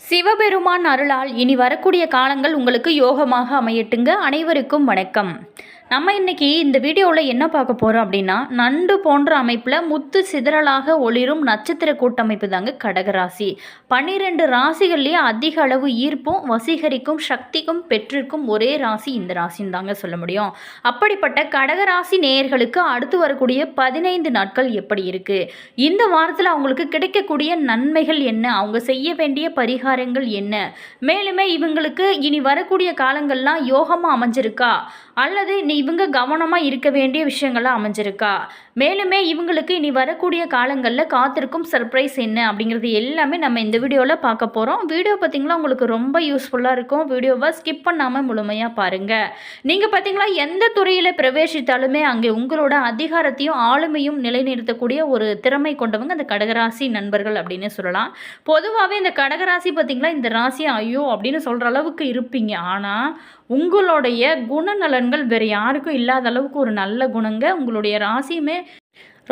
சிவபெருமான் அருளால் இனி வரக்கூடிய காலங்கள் உங்களுக்கு யோகமாக அமையட்டுங்க. அனைவருக்கும் வணக்கம். நம்ம இன்றைக்கி இந்த வீடியோவில் என்ன பார்க்க போகிறோம் அப்படின்னா நண்டு போன்ற அமைப்பில் முத்து சிதறலாக ஒளிரும் நட்சத்திர கூட்டமைப்பு தாங்க கடகராசி பன்னிரெண்டு ராசிகள்லேயே அதிக அளவு ஈர்ப்பும் வசீகரிக்கும் சக்திக்கும் பெற்றிருக்கும் ஒரே ராசி இந்த ராசின்னு தாங்க சொல்ல முடியும். அப்படிப்பட்ட கடகராசி நேயர்களுக்கு அடுத்து வரக்கூடிய பதினைந்து நாட்கள் எப்படி இருக்குது இந்த வாரத்தில் அவங்களுக்கு கிடைக்கக்கூடிய நன்மைகள் என்ன? அவங்க செய்ய வேண்டிய பரிகாரங்கள் என்ன? மேலுமே இவங்களுக்கு இனி வரக்கூடிய காலங்கள்லாம் யோகமாக அமைஞ்சிருக்கா? அல்லது நீ இவங்க கவனமாக இருக்க வேண்டிய விஷயங்களாக அமைஞ்சிருக்கா? மேலுமே இவங்களுக்கு இனி வரக்கூடிய காலங்களில் காத்திருக்கும் சர்ப்ரைஸ் என்ன அப்படிங்கிறது எல்லாமே நம்ம இந்த வீடியோவில் பார்க்க போகிறோம் வீடியோ பார்த்தீங்களா உங்களுக்கு ரொம்ப யூஸ்ஃபுல்லாக இருக்கும். வீடியோவை ஸ்கிப் பண்ணாமல் முழுமையாக பாருங்கள் நீங்கள் பார்த்தீங்களா எந்த துறையில் பிரவேசித்தாலுமே அங்கே உங்களோட அதிகாரத்தையும் ஆளுமையும் நிலைநிறுத்தக்கூடிய ஒரு திறமை கொண்டவங்க அந்த கடகராசி நண்பர்கள் அப்படின்னு சொல்லலாம். பொதுவாகவே இந்த கடகராசி பார்த்தீங்களா இந்த ராசி ஐயோ அப்படின்னு சொல்கிற அளவுக்கு இருப்பீங்க. ஆனால் உங்களுடைய குணநலன்கள் வேறு யாருக்கும் இல்லாத அளவுக்கு ஒரு நல்ல குணங்க உங்களுடைய ராசியுமே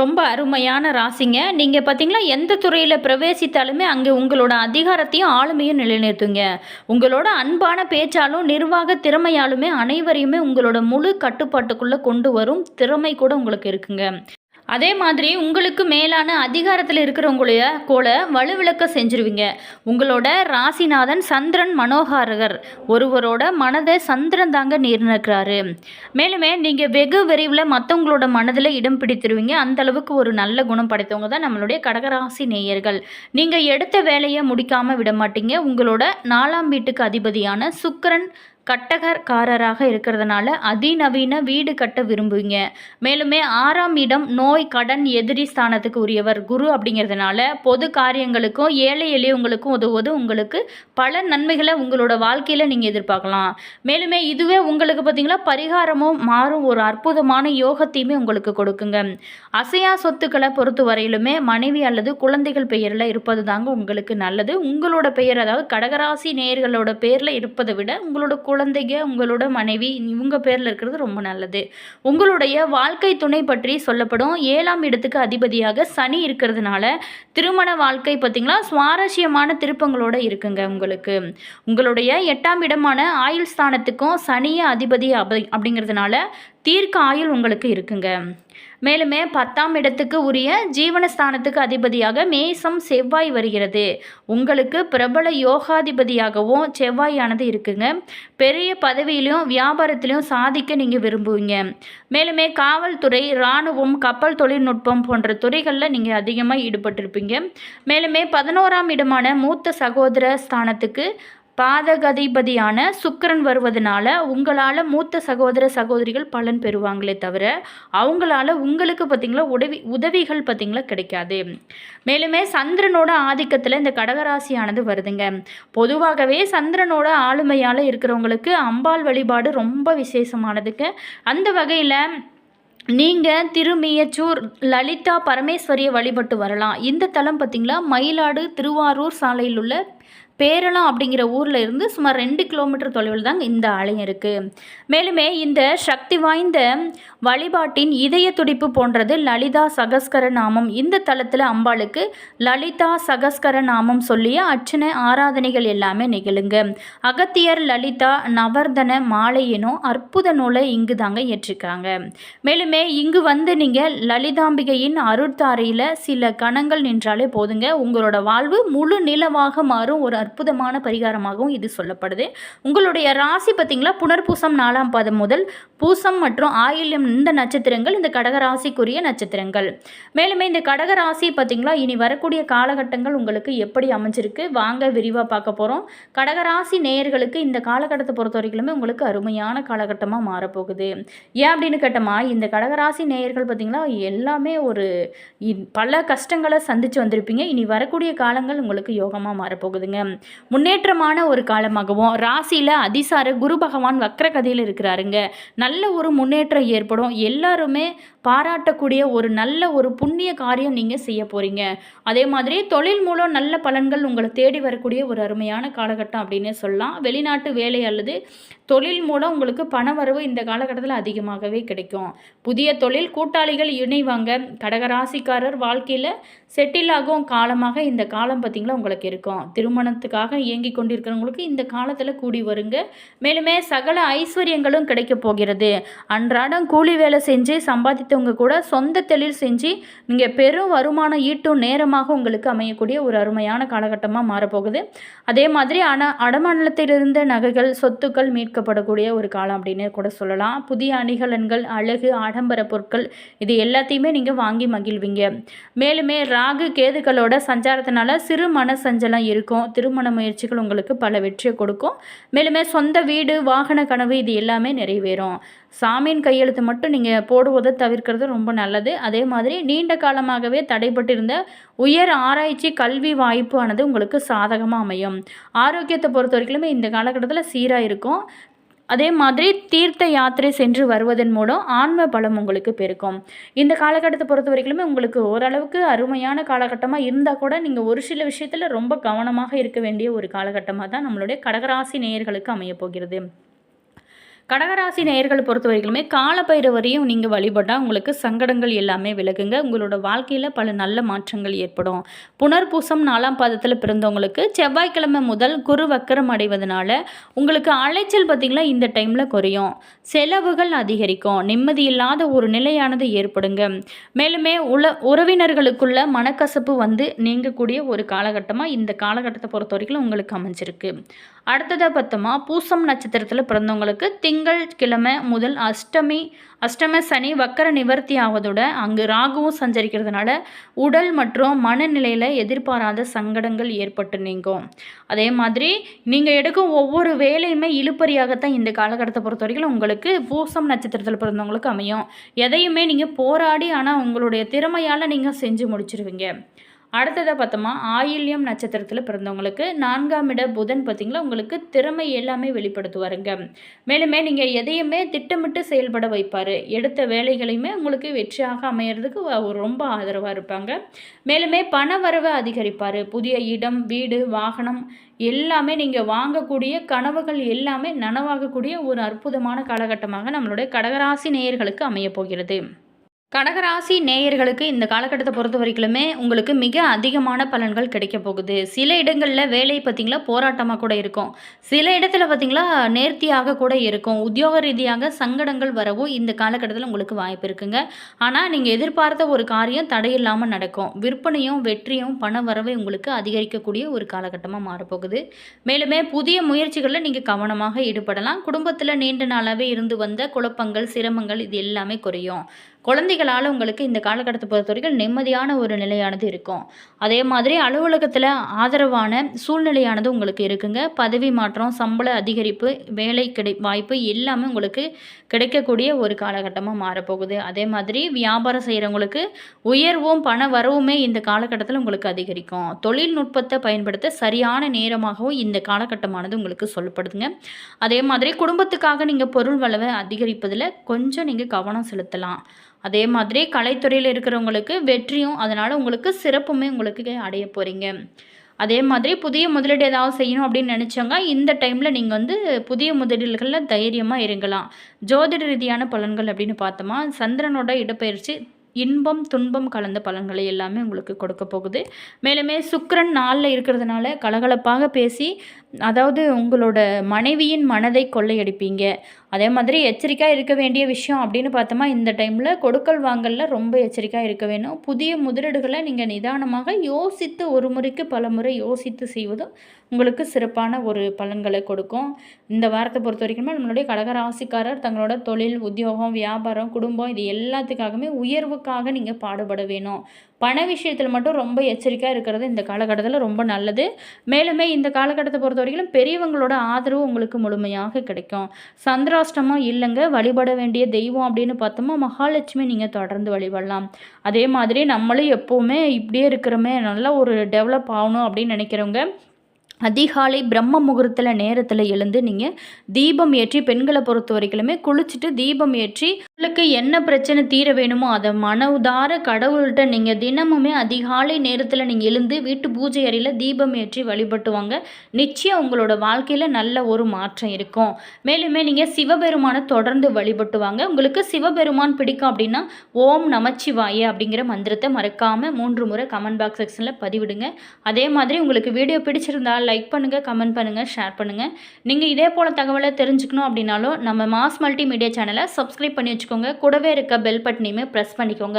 ரொம்ப அருமையான ராசிங்க. நீங்கள் பார்த்தீங்களா எந்த துறையில் பிரவேசித்தாலுமே அங்கே உங்களோட அதிகாரத்தையும் ஆளுமையும் நிலைநிறுத்துங்க. உங்களோட அன்பான பேச்சாலும் நிர்வாக திறமையாலுமே அனைவரையுமே உங்களோட முழு கட்டுப்பாட்டுக்குள்ளே கொண்டு வரும் திறமை கூட உங்களுக்கு இருக்குங்க. அதே மாதிரி உங்களுக்கு மேலான அதிகாரத்தில் இருக்கிறவங்களைய கூட வலுவிளக்க செஞ்சிருவீங்க. உங்களோட ராசிநாதன் சந்திரன் மனோகாரகர். ஒருவரோட மனதை சந்திரன் தாங்க நிர்ணயிக்கிறாரு. மேலுமே நீங்கள் வெகு விரைவில் மற்றவங்களோட மனதில் இடம் பிடித்திருவீங்க. அந்த அளவுக்கு ஒரு நல்ல குணம் படைத்தவங்க தான் நம்மளுடைய கடகராசி நேயர்கள். நீங்கள் எடுத்த வேலையை முடிக்காமல் விட மாட்டீங்க உங்களோட நாலாம் வீட்டுக்கு அதிபதியான சுக்கரன் கட்டகர்காரராக இருக்கிறதுனால அதிநவீன வீடு கட்ட விரும்புவீங்க. மேலுமே ஆறாம் இடம் நோய் கடன் எதிரி ஸ்தானத்துக்கு உரியவர் குரு அப்படிங்கிறதுனால பொது காரியங்களுக்கும் ஏழை எளியவங்களுக்கும் உதவுவது உங்களுக்கு பல நன்மைகளை உங்களோட வாழ்க்கையில் நீங்கள் எதிர்பார்க்கலாம். மேலுமே இதுவே உங்களுக்கு பார்த்தீங்களா பரிகாரமும் மாறும். ஒரு அற்புதமான யோகத்தையுமே உங்களுக்கு கொடுக்குங்க. அசையா சொத்துக்களை பொறுத்த வரையிலுமே மனைவி அல்லது குழந்தைகள் பெயரில் இருப்பது தாங்க உங்களுக்கு நல்லது. உங்களோட பெயர் அதாவது கடகராசி நேயர்களோட பேரில் இருப்பதை விட உங்களோட குழந்தைங்க உங்களோட மனைவி இவங்க பேரில் இருக்கிறது ரொம்ப நல்லது. உங்களுடைய வாழ்க்கை துணை பற்றி சொல்லப்படும். ஏழாம் இடத்துக்கு அதிபதியாக சனி இருக்கிறதுனால திருமண வாழ்க்கை பார்த்திங்களா? சுவாரஸ்யமான திருப்பங்களோடு இருக்குங்க உங்களுக்கு. உங்களுடைய எட்டாம் இடமான ஆயுள் ஸ்தானத்துக்கும் சனிய அதிபதி அப்படி அப்படிங்கிறதுனால தீர்க்க ஆயுள் உங்களுக்கு இருக்குங்க. மேலுமே பத்தாம் இடத்துக்கு உரிய ஜீவனஸ்தானத்துக்கு அதிபதியாக மேசம் செவ்வாய் வருகிறது. உங்களுக்கு பிரபல யோகாதிபதியாகவும் செவ்வாயானது இருக்குங்க. பெரிய பதவியிலையும் வியாபாரத்திலையும் சாதிக்க நீங்கள் விரும்புவீங்க. மேலுமே காவல்துறை இராணுவம் கப்பல் தொழில்நுட்பம் போன்ற துறைகளில் நீங்கள் அதிகமாக ஈடுபட்டிருப்பீங்க. மேலுமே பதினோராம் இடமான மூத்த சகோதர ஸ்தானத்துக்கு பாதகதிபதியான சுக்கிரன் வருவதனால உங்களால் மூத்த சகோதர சகோதரிகள் பலன் பெறுவாங்களே தவிர அவங்களால உங்களுக்கு பார்த்திங்களா உதவி உதவிகள் பார்த்திங்களா கிடைக்காது. மேலுமே சந்திரனோட ஆதிக்கத்தில் இந்த கடகராசியானது வருதுங்க. பொதுவாகவே சந்திரனோட ஆளுமையால் இருக்கிறவங்களுக்கு அம்பாள் வழிபாடு ரொம்ப விசேஷமானதுக்கு அந்த வகையில் நீங்கள் திருமியச்சூர் லலிதா பரமேஸ்வரியை வழிபட்டு வரலாம். இந்த தலம் பார்த்திங்களா மயிலாடு திருவாரூர் சாலையில் உள்ள பேரளம் அப்படிங்கிற ஊரில் இருந்து சுமார் ரெண்டு கிலோமீட்டர் தொலைவில் தாங்க இந்த ஆலயம் இருக்குது மேலுமே இந்த சக்தி வாய்ந்த வழிபாட்டின் இதய துடிப்பு போன்றது லலிதா சகஸ்கர நாமம். இந்த தலத்தில் அம்பாளுக்கு லலிதா சகஸ்கர நாமம் சொல்லிய அர்ச்சனை ஆராதனைகள் எல்லாமே நிகழுங்க. அகத்தியர் லலிதா நவர்தன மாலையினோ அற்புத நூலை இங்கு தாங்க ஏற்றிருக்காங்க. மேலுமே இங்கு வந்து நீங்கள் லலிதாம்பிகையின் அருட்தாரையில் சில கணங்கள் நின்றாலே போதுங்க. உங்களோட வாழ்வு முழு நிலவாக மாறும். ஒரு அற்புதமான பரிகாரமாகவும் இது சொல்லப்படுது. உங்களுடைய ராசி பார்த்திங்களா புனர்பூசம் நாலாம் பாதம் முதல் பூசம் மற்றும் ஆயில்யம் இந்த நட்சத்திரங்கள் இந்த கடகராசிக்குரிய நட்சத்திரங்கள். மேலுமே இந்த கடகராசி பார்த்திங்களா இனி வரக்கூடிய காலகட்டங்கள் உங்களுக்கு எப்படி அமைஞ்சிருக்கு? வாங்க விரிவாக பார்க்க போகிறோம் கடகராசி நேயர்களுக்கு இந்த காலகட்டத்தை பொறுத்த வரைக்குமே உங்களுக்கு அருமையான காலகட்டமாக மாறப்போகுது. ஏன் அப்படின்னு கேட்டோமா இந்த கடகராசி நேயர்கள் பார்த்திங்களா எல்லாமே ஒரு பல கஷ்டங்களை சந்தித்து வந்திருப்பீங்க. இனி வரக்கூடிய காலங்கள் உங்களுக்கு யோகமாக மாறப்போகுதுங்க. முன்னேற்றமான ஒரு காலமாகவும் ராசியில் அதிசார குரு பகவான் வக்ர கதையில் இருக்கிறாருங்க. நல்ல ஒரு முன்னேற்றம் ஏற்படும். எல்லாருமே பாராட்டக்கூடிய ஒரு நல்ல ஒரு புண்ணிய காரியம் நீங்கள் செய்ய போகிறீங்க அதே மாதிரி தொழில் மூலம் நல்ல பலன்கள் உங்களை தேடி வரக்கூடிய ஒரு அருமையான காலகட்டம் அப்படின்னு சொல்லலாம். வெளிநாட்டு வேலை அல்லது தொழில் மூலம் உங்களுக்கு பணவரவு இந்த காலகட்டத்தில் அதிகமாகவே கிடைக்கும். புதிய தொழில் கூட்டாளிகள் இணைவாங்க. கடகராசிக்காரர் வாழ்க்கையில் செட்டில் ஆகும் காலமாக இந்த காலம் பார்த்திங்களா உங்களுக்கு இருக்கும். திருமணத்துக்காக இயங்கி கொண்டிருக்கிறவங்களுக்கு இந்த காலத்தில் கூடி வருங்க. மேலுமே சகல ஐஸ்வர்யங்களும் கிடைக்க போகிறது. அன்றாடம் கூலி வேலை செஞ்சு சம்பாதித்தவங்க கூட சொந்த தொழில் செஞ்சு நீங்கள் பெரும் வருமானம் ஈட்டும் நேரமாக உங்களுக்கு அமையக்கூடிய ஒரு அருமையான காலகட்டமாக மாறப்போகுது. அதே மாதிரி அன அடமாநிலத்தில் இருந்த நகைகள் சொத்துக்கள் மீட்கப்படக்கூடிய ஒரு காலம் அப்படின்னு கூட சொல்லலாம். புதிய அணிகலன்கள் அழகு ஆடம்பர பொருட்கள் இது எல்லாத்தையுமே நீங்கள் வாங்கி மகிழ்வீங்க. மேலுமே ராகு கேதுகளோட சஞ்சாரத்தினால சிறு மன சஞ்சலம் இருக்கும். திருமண முயற்சிகள் உங்களுக்கு பல வெற்றியை கொடுக்கும். மேலுமே சொந்த வீடு வாகன கனவு இது எல்லாமே நிறைவேறும். சாமியின் கையெழுத்து மட்டும் நீங்கள் போடுவதை தவிர்க்கிறது ரொம்ப நல்லது. அதே மாதிரி நீண்ட காலமாகவே தடைப்பட்டிருந்த உயர் ஆராய்ச்சி கல்வி வாய்ப்பு ஆனது உங்களுக்கு சாதகமாக அமையும். ஆரோக்கியத்தை பொறுத்த வரைக்குமே இந்த காலகட்டத்தில் சீராக இருக்கும். அதே மாதிரி தீர்த்த யாத்திரை சென்று வருவதன் மூலம் ஆன்ம பலம் உங்களுக்கு பெருக்கும் இந்த காலகட்டத்தை பொறுத்த வரைக்குமே உங்களுக்கு ஓரளவுக்கு அருமையான காலகட்டமாக இருந்தால் கூட நீங்கள் ஒரு சில விஷயத்தில் ரொம்ப கவனமாக இருக்க வேண்டிய ஒரு காலகட்டமாக தான் நம்மளுடைய கடகராசி நேயர்களுக்கு அமையப்போகிறது கடகராசி நேயர்களை பொறுத்த வரைக்குமே காலப்பைரவரையும் நீங்கள் வழிபட்டால் உங்களுக்கு சங்கடங்கள் எல்லாமே விலகுங்க. உங்களோட வாழ்க்கையில் பல நல்ல மாற்றங்கள் ஏற்படும். புனர்பூசம் நாலாம் பாதத்தில் பிறந்தவங்களுக்கு செவ்வாய்க்கிழமை முதல் குரு வக்கரம் அடைவதனால உங்களுக்கு அலைச்சல் பார்த்திங்களா இந்த டைமில் குறையும். செலவுகள் அதிகரிக்கும். நிம்மதி இல்லாத ஒரு நிலையானது ஏற்படுங்க. மேலுமே உல உறவினர்களுக்குள்ள மனக்கசப்பு வந்து நீங்கக்கூடிய ஒரு காலகட்டமாக இந்த காலகட்டத்தை பொறுத்த வரைக்கும் உங்களுக்கு அமைஞ்சிருக்கு. அடுத்ததாக பார்த்தோமா பூசம் நட்சத்திரத்தில் பிறந்தவங்களுக்கு திங்கள் கிழமை முதல் அஷ்டமி அஷ்டம சனி வக்கர நிவர்த்தி ஆவதோட அங்கு ராகுவும் சஞ்சரிக்கிறதுனால உடல் மற்றும் மனநிலையில் எதிர்பாராத சங்கடங்கள் ஏற்பட்டு நீங்கும். அதே மாதிரி நீங்கள் எடுக்கும் ஒவ்வொரு வேலையுமே இழுப்பறியாகத்தான் இந்த காலகட்டத்தை பொறுத்த வரைக்கும் உங்களுக்கு பூசம் நட்சத்திரத்தில் பிறந்தவங்களுக்கு அமையும். எதையுமே நீங்கள் போராடி ஆனால் உங்களுடைய திறமையால் நீங்கள் செஞ்சு முடிச்சிருவீங்க. அடுத்ததாக பார்த்தோமா ஆயில்யம் நட்சத்திரத்தில் பிறந்தவங்களுக்கு நான்காம் இட புதன் பார்த்திங்களா உங்களுக்கு திறமை எல்லாமே வெளிப்படுத்துவாருங்க. மேலுமே நீங்கள் எதையுமே திட்டமிட்டு செயல்பட வைப்பார். எடுத்த வேலைகளையுமே உங்களுக்கு வெற்றியாக அமையிறதுக்கு ரொம்ப ஆதரவாக இருப்பாங்க. மேலுமே பண வரவை அதிகரிப்பார். புதிய இடம் வீடு வாகனம் எல்லாமே நீங்கள் வாங்கக்கூடிய கனவுகள் எல்லாமே நனவாகக்கூடிய ஒரு அற்புதமான காலகட்டமாக நம்மளுடைய கடகராசி நேயர்களுக்கு அமையப்போகிறது கடகராசி நேயர்களுக்கு இந்த காலகட்டத்தை பொறுத்த வரைக்குமே உங்களுக்கு மிக அதிகமான பலன்கள் கிடைக்க போகுது. சில இடங்களில் வேலை பார்த்திங்களா போராட்டமாக கூட இருக்கும். சில இடத்துல பார்த்திங்களா நேர்த்தியாக கூட இருக்கும். உத்தியோக ரீதியாக சங்கடங்கள் வரவும் இந்த காலகட்டத்தில் உங்களுக்கு வாய்ப்பு இருக்குங்க. ஆனால் நீங்கள் எதிர்பார்த்த ஒரு காரியம் தடையில்லாமல் நடக்கும். விற்பனையும் வெற்றியும் பண வரவை உங்களுக்கு அதிகரிக்கக்கூடிய ஒரு காலகட்டமாக மாறப்போகுது. மேலுமே புதிய முயற்சிகளில் நீங்கள் கவனமாக ஈடுபடலாம். குடும்பத்தில் நீண்ட நாளாகவே இருந்து வந்த குழப்பங்கள் சிரமங்கள் இது எல்லாமே குறையும். குழந்தைகளால் உங்களுக்கு இந்த காலகட்டத்தை பொறுத்த வரைக்கும் நிம்மதியான ஒரு நிலையானது இருக்கும். அதே மாதிரி அலுவலகத்தில் ஆதரவான சூழ்நிலையானது உங்களுக்கு இருக்குங்க. பதவி மாற்றம் சம்பள அதிகரிப்பு வேலை கிடை வாய்ப்பு எல்லாமே உங்களுக்கு கிடைக்கக்கூடிய ஒரு காலகட்டமாக மாறப்போகுது. அதே மாதிரி வியாபாரம் செய்கிறவங்களுக்கு உயர்வும் பண வரவுமே இந்த காலகட்டத்தில் உங்களுக்கு அதிகரிக்கும். தொழில்நுட்பத்தை பயன்படுத்த சரியான நேரமாகவும் இந்த காலகட்டமானது உங்களுக்கு சொல்லப்படுதுங்க. அதே மாதிரி குடும்பத்துக்காக நீங்கள் பொருள் வளவை அதிகரிப்பதில் கொஞ்சம் நீங்கள் கவனம் செலுத்தலாம். அதே மாதிரி கலைத்துறையில் இருக்கிறவங்களுக்கு வெற்றியும் அதனால் உங்களுக்கு சிறப்புமே உங்களுக்கு அடைய போகிறீங்க அதே மாதிரி புதிய முதலீடு ஏதாவது செய்யணும் அப்படின்னு நினச்சாங்க இந்த டைமில் நீங்கள் வந்து புதிய முதலீடுகளில் தைரியமாக இருங்கலாம் ஜோதிட ரீதியான பலன்கள் அப்படின்னு பார்த்தோமா சந்திரனோட இடப்பெயர்ச்சி இன்பம் துன்பம் கலந்த பலன்களை எல்லாமே உங்களுக்கு கொடுக்க போகுது. மேலுமே சுக்கரன் நாளில் இருக்கிறதுனால கலகலப்பாக பேசி அதாவது உங்களோட மனைவியின் மனதை கொள்ளையடிப்பீங்க. அதே மாதிரி எச்சரிக்கையாக இருக்க வேண்டிய விஷயம் அப்படின்னு பார்த்தோமா இந்த டைமில் கொடுக்கல் வாங்கலில் ரொம்ப எச்சரிக்கையாக இருக்க வேணும். புதிய முதலீடுகளை நீங்கள் நிதானமாக யோசித்து ஒரு முறைக்கு பல முறை யோசித்து செய்வதும் உங்களுக்கு சிறப்பான ஒரு பலன்களை கொடுக்கும். இந்த வாரத்தை பொறுத்த வரைக்குமே நம்மளுடைய கடகராசிக்காரர் தங்களோட தொழில் உத்தியோகம் வியாபாரம் குடும்பம் இது எல்லாத்துக்காகவுமே உயர்வுக்காக நீங்கள் பாடுபட வேணும். பண விஷயத்தில் மட்டும் ரொம்ப எச்சரிக்கையாக இருக்கிறது இந்த காலகட்டத்தில் ரொம்ப நல்லது. மேலுமே இந்த காலகட்டத்தை பொறுத்த வரைக்கும் பெரியவங்களோட ஆதரவு உங்களுக்கு முழுமையாக கிடைக்கும். சந்திராஷ்டமம் இல்லைங்க வழிபட வேண்டிய தெய்வம் அப்படின்னு பார்த்தோமா மகாலட்சுமி நீங்கள் தொடர்ந்து வழிபடலாம். அதே மாதிரி நம்மளும் எப்போவுமே இப்படியே இருக்கிறோமே நல்லா ஒரு டெவலப் ஆகணும் அப்படின்னு நினைக்கிறவங்க அதிகாலை பிரம்ம முகூர்த்தத்தில் நேரத்தில் எழுந்து நீங்கள் தீபம் ஏற்றி பெண்களை பொறுத்த வரைக்குமே குளிச்சுட்டு தீபம் ஏற்றி உங்களுக்கு என்ன பிரச்சனை தீர வேணுமோ அதை மனதார கடவுள்கிட்ட நீங்கள் தினமுமே அதிகாலை நேரத்தில் நீங்கள் எழுந்து வீட்டு பூஜை அறையில் தீபம் ஏற்றி வழிபட்டுவாங்க. நிச்சயம் உங்களோட வாழ்க்கையில் நல்ல ஒரு மாற்றம் இருக்கும். மேலுமே நீங்கள் சிவபெருமானை தொடர்ந்து வழிபட்டுவாங்க. உங்களுக்கு சிவபெருமான் பிடிக்கும் அப்படின்னா ஓம் நமச்சிவாய அப்படிங்கிற மந்திரத்தை மறக்காமல் மூன்று முறை கமெண்ட் பாக்ஸ் செக்ஷனில் பதிவிடுங்க. அதே மாதிரி உங்களுக்கு வீடியோ பிடிச்சிருந்தால் லைக் பண்ணுங்கள் கமெண்ட் பண்ணுங்கள் ஷேர் பண்ணுங்கள் நீங்கள் இதே போல் தகவலை தெரிஞ்சுக்கணும் அப்படின்னாலும் நம்ம மாஸ் மல்டி மீடியா சேனலை சப்ஸ்கிரைப் பண்ணி வச்சுக்கோங்க. கூடவே இருக்க பெல் பட்டனையுமே ப்ரெஸ் பண்ணிக்கோங்க.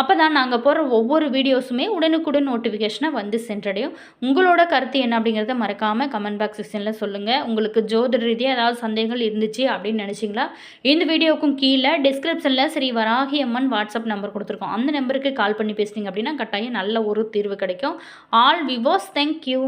அப்போ தான் நாங்கள் போகிற ஒவ்வொரு வீடியோஸுமே உடனுக்குடன் நோட்டிஃபிகேஷனை வந்து சென்றடையும். உங்களோட கருத்து என்ன அப்படிங்கிறத மறக்காமல் கமெண்ட் பாக்ஸ் செக்ஷனில் சொல்லுங்கள் உங்களுக்கு ஜோதிட ரீதியாக ஏதாவது சந்தேகங்கள் இருந்துச்சு அப்படின்னு நினச்சிங்களா? இந்த வீடியோக்கும் கீழே டிஸ்கிரிப்ஷனில் ஸ்ரீ வராகி அம்மன் வாட்ஸ்அப் நம்பர் கொடுத்துருக்கோம். அந்த நம்பருக்கு கால் பண்ணி பேசுனீங்க அப்படின்னா கட்டாயம் நல்ல ஒரு தீர்வு கிடைக்கும். All விவோஸ் thank you